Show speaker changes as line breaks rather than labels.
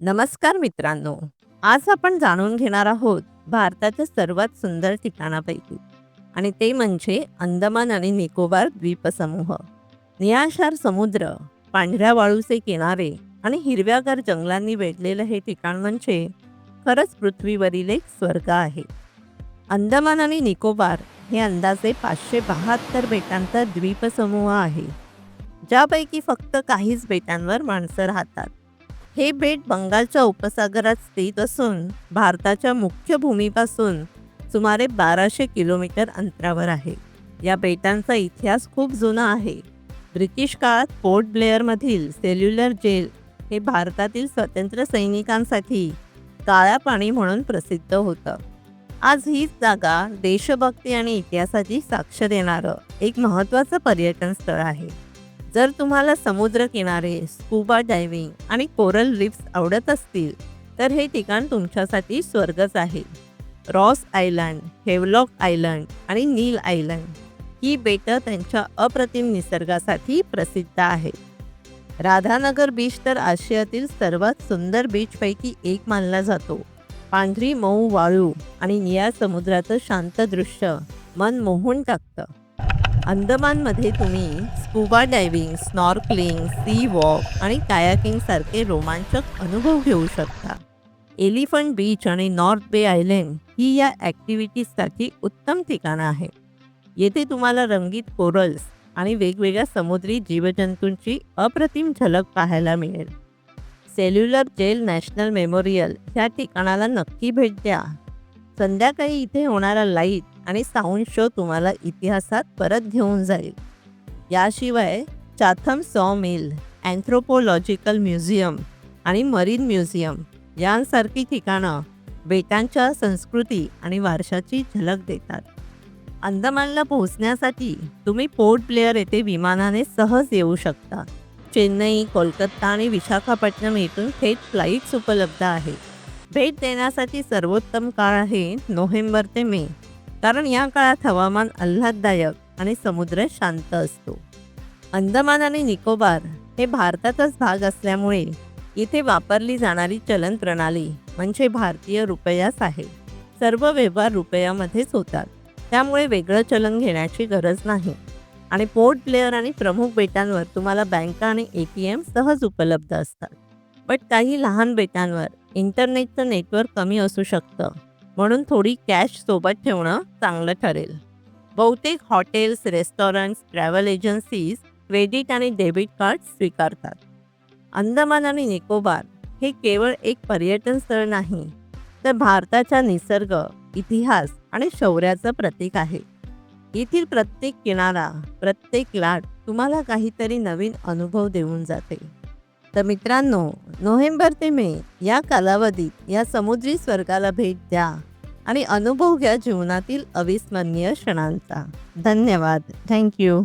नमस्कार मित्रांनो. आज आपण जाणून घेणार आहोत भारताच्या सर्वात सुंदर ठिकाणापैकी आणि ते म्हणजे अंदमान आणि निकोबार द्वीपसमूह. निळाशार समुद्र पांढऱ्या वाळूचे किनारे आणि हिरव्यागार जंगलांनी वेढलेलं हे ठिकाण म्हणजे खरंच पृथ्वीवरील एक स्वर्ग आहे. अंदमान आणि निकोबार हे अंदाजे पाचशे बहात्तर बेटांचा द्वीपसमूह आहे ज्यापैकी फक्त काहीच बेटांवर माणसं राहतात. हे बेट बंगालच्या उपसागरात स्थित असून भारताच्या मुख्य भूमीपासून सुमारे बाराशे किलोमीटर अंतरावर आहे. या बेटांचा इतिहास खूप जुना आहे. ब्रिटिश काळात पोर्ट ब्लेअरमधील सेल्युलर जेल हे भारतातील स्वतंत्र सैनिकांसाठी काळ्या पाणी म्हणून प्रसिद्ध होतं. आज हीच जागा देशभक्ती आणि इतिहासाची साक्ष देणारं एक महत्त्वाचं पर्यटन स्थळ आहे. जर तुम्हाला समुद्रकिनारे स्कूबा डायव्हिंग आणि कोरल रिफ्स आवडत असतील तर हे ठिकाण तुमच्यासाठी स्वर्गच आहे. रॉस आयलंड हेवलॉक आयलंड आणि नील आयलंड ही बेटं त्यांच्या अप्रतिम निसर्गासाठी प्रसिद्ध आहेत. राधानगर बीच तर आशियातील सर्वात सुंदर बीचपैकी एक मानला जातो. पांढरी मऊ वाळू आणि निळ्या समुद्राचं शांत दृश्य मन मोहून टाकतं. अंदमानमध्ये तुम्ही scuba diving snorkelling sea walk आणि कायाकिंग सारखे रोमांचक अनुभव घेऊ शकता. एलिफंट बीच आणि नॉर्थ बे आयलँड ही या ॲक्टिव्हिटीजसाठी उत्तम ठिकाणं आहे येथे तुम्हाला रंगीत कोरल्स आणि वेगवेगळ्या समुद्री जीवजंतूंची अप्रतिम झलक पाहायला मिळेल. सेल्युलर जेल नॅशनल मेमोरियल ह्या ठिकाणाला नक्की भेट द्या. संध्याकाळी इथे होणारा लाइट आणि साऊंड शो तुम्हाला इतिहासात परत घेऊन जाईल. याशिवाय Chatham saw mill anthropological museum आणि मरीन म्युझियम यांसारखी ठिकाणं बेटांच्या संस्कृती आणि वारशाची झलक देतात. अंदमानला पोहोचण्यासाठी तुम्ही पोर्ट ब्लेअर येथे विमानाने सहज येऊ शकता. चेन्नई कोलकाता आणि विशाखापट्टणम येथून थेट फ्लाईट्स उपलब्ध आहेत. भेट देण्यासाठी सर्वोत्तम काळ आहे नोव्हेंबर ते मे. कारण या काळात हवामान आल्हाददायक आणि समुद्र शांत असतो. अंदमान आणि निकोबार हे भारताचाच भाग असल्यामुळे इथे वापरली जाणारी चलन प्रणाली म्हणजे भारतीय रुपयास आहे. सर्व व्यवहार रुपयामध्येच होतात. त्यामुळे वेगळं चलन घेण्याची गरज नाही. आणि पोर्ट प्लेअर आणि प्रमुख बेटांवर तुम्हाला बँका आणि ए टी एम सहज उपलब्ध असतात. बट काही लहान बेटांवर इंटरनेटचं नेटवर्क कमी असू शकतं. म्हणून थोडी कॅश सोबत ठेवणं चांगलं ठरेल. बहुतेक hotels restaurants travel agencies credit आणि डेबिट कार्ड स्वीकारतात. अंदमान आणि निकोबार हे केवळ एक पर्यटन स्थळ नाही तर भारताच्या निसर्ग इतिहास आणि शौर्याचं प्रतीक आहे. येथील प्रत्येक किनारा प्रत्येक लाट तुम्हाला काहीतरी नवीन अनुभव देऊन जाते. तर मित्रांनो नोव्हेंबर ते मे या कालावधीत या समुद्री स्वर्गाला भेट द्या आणि अनुभव घ्या जीवनातील अविस्मरणीय क्षणांचा. धन्यवाद. थँक्यू